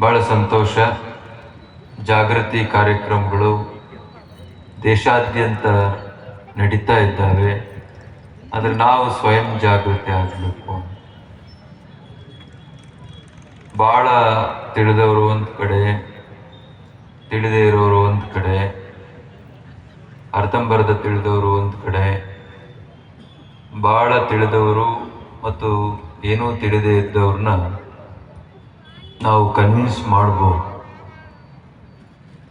ಭಾಳ ಸಂತೋಷ. ಜಾಗೃತಿ ಕಾರ್ಯಕ್ರಮಗಳು ದೇಶಾದ್ಯಂತ ನಡೀತಾ ಇದ್ದಾವೆ. ಆದರೆ ನಾವು ಸ್ವಯಂ ಜಾಗೃತಿ ಆಗಬೇಕು. ಭಾಳ ತಿಳಿದವರು ಒಂದು ಕಡೆ, ತಿಳಿದೇ ಇರೋರು ಒಂದು ಕಡೆ ಅರ್ಧಂಬರ್ಧ ತಿಳಿದವರು ಒಂದು ಕಡೆ. ಭಾಳ ತಿಳಿದವರು ಮತ್ತು ಏನೂ ತಿಳಿದೇ ಇದ್ದವ್ರನ್ನ ನಾವು ಕನ್ವಿನ್ಸ್ ಮಾಡ್ಬೋದು.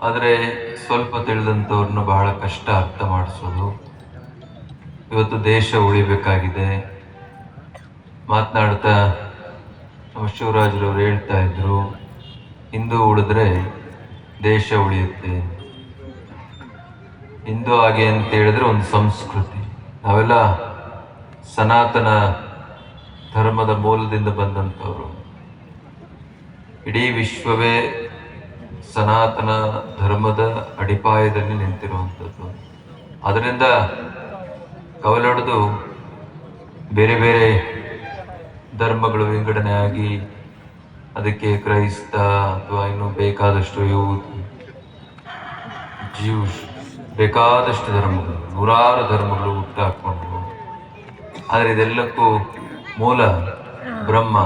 ಆದರೆ ಸ್ವಲ್ಪ ತಿಳಿದಂಥವ್ರನ್ನ ಬಹಳ ಕಷ್ಟ ಅರ್ಥ ಮಾಡಿಸೋದು. ಇವತ್ತು ದೇಶ ಉಳಿಬೇಕಾಗಿದೆ. ಮಾತನಾಡ್ತಾ ನಮ್ಮ ಶಿವರಾಜ್ರವ್ರು ಹೇಳ್ತಾ ಇದ್ರು, ಹಿಂದೂ ಉಳಿದ್ರೆ ದೇಶ ಉಳಿಯುತ್ತೆ. ಹಿಂದೂ ಹಾಗೆ ಅಂತ ಹೇಳಿದ್ರೆ ಒಂದು ಸಂಸ್ಕೃತಿ. ನಾವೆಲ್ಲ ಸನಾತನ ಧರ್ಮದ ಮೂಲದಿಂದ ಬಂದಂಥವ್ರು ಇಡೀ ವಿಶ್ವವೇ ಸನಾತನ ಧರ್ಮದ ಅಡಿಪಾಯದಲ್ಲಿ ನಿಂತಿರುವಂಥದ್ದು. ಅದರಿಂದ ಕವಲೊಡೆದು ಬೇರೆ ಬೇರೆ ಧರ್ಮಗಳು ವಿಂಗಡಣೆ ಆಗಿ ಅದಕ್ಕೆ ಕ್ರೈಸ್ತ ಅಥವಾ ಇನ್ನೂ ಬೇಕಾದಷ್ಟು ಯೂತ್ ಜೀವ್ಸ್, ಬೇಕಾದಷ್ಟು ಧರ್ಮಗಳು, ನೂರಾರು ಧರ್ಮಗಳು ಹುಟ್ಟಾಕೊಂಡು ಆದರೆ ಇದೆಲ್ಲಕ್ಕೂ ಮೂಲ ಬ್ರಹ್ಮ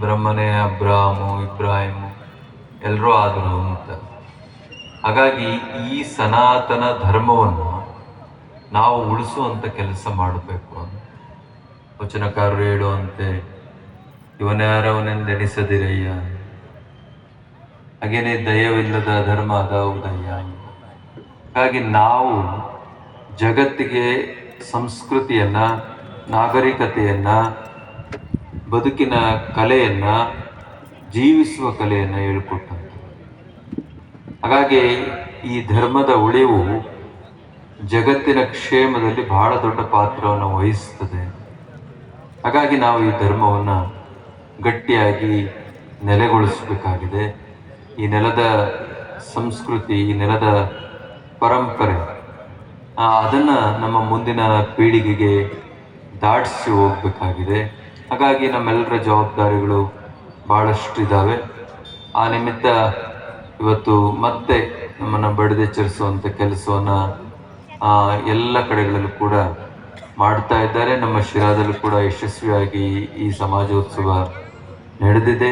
ಬ್ರಹ್ಮನೇ ಅಬ್ರಾಹಮು ಇಬ್ರಾಹಿಮು ಎಲ್ಲರೂ ಆದರು ಅಂತ. ಹಾಗಾಗಿ ಈ ಸನಾತನ ಧರ್ಮವನ್ನು ನಾವು ಉಳಿಸುವಂಥ ಕೆಲಸ ಮಾಡಬೇಕು ಅಂತ. ವಚನಕಾರರು ಹೇಳುವಂತೆ ಇವನ್ಯಾರವನೆಂದೆಣಿಸದಿರಯ್ಯ ಹಾಗೇನೆ ದಯವಿಲ್ಲದ ಧರ್ಮ ಅದಾವುದಯ್ಯ. ಹಾಗಾಗಿ ನಾವು ಜಗತ್ತಿಗೆ ಸಂಸ್ಕೃತಿಯನ್ನ, ನಾಗರಿಕತೆಯನ್ನ ಬದುಕಿನ ಕಲೆಯನ್ನ, ಜೀವಿಸುವ ಕಲೆಯನ್ನು ಹೇಳಿಕೊಟ್ಟಂತ. ಹಾಗಾಗಿ ಈ ಧರ್ಮದ ಉಳಿವು ಜಗತ್ತಿನ ಕ್ಷೇಮದಲ್ಲಿ ಬಹಳ ದೊಡ್ಡ ಪಾತ್ರವನ್ನು ವಹಿಸುತ್ತದೆ. ಹಾಗಾಗಿ ನಾವು ಈ ಧರ್ಮವನ್ನು ಗಟ್ಟಿಯಾಗಿ ನೆಲೆಗೊಳಿಸಬೇಕಾಗಿದೆ. ಈ ನೆಲದ ಸಂಸ್ಕೃತಿ, ಈ ನೆಲದ ಪರಂಪರೆ ಅದನ್ನು ಅದನ್ನ ನಮ್ಮ ಮುಂದಿನ ಪೀಳಿಗೆಗೆ ದಾಟಿಸಿ ಹೋಗ್ಬೇಕಾಗಿದೆ. ಹಾಗಾಗಿ ನಮ್ಮೆಲ್ಲರ ಜವಾಬ್ದಾರಿಗಳು ಭಾಳಷ್ಟು ಇದ್ದಾವೆ ಆ ನಿಮಿತ್ತ ಇವತ್ತು ಮತ್ತೆ ನಮ್ಮನ್ನು ಬಡಿದೆಚ್ಚರಿಸುವಂಥ ಕೆಲಸವನ್ನು ಎಲ್ಲ ಕಡೆಗಳಲ್ಲೂ ಕೂಡ ಮಾಡ್ತಾ ಇದ್ದಾರೆ. ನಮ್ಮ ಶಿರಾದಲ್ಲೂ ಕೂಡ ಯಶಸ್ವಿಯಾಗಿ ಈ ಸಮಾಜೋತ್ಸವ ನಡೆದಿದೆ.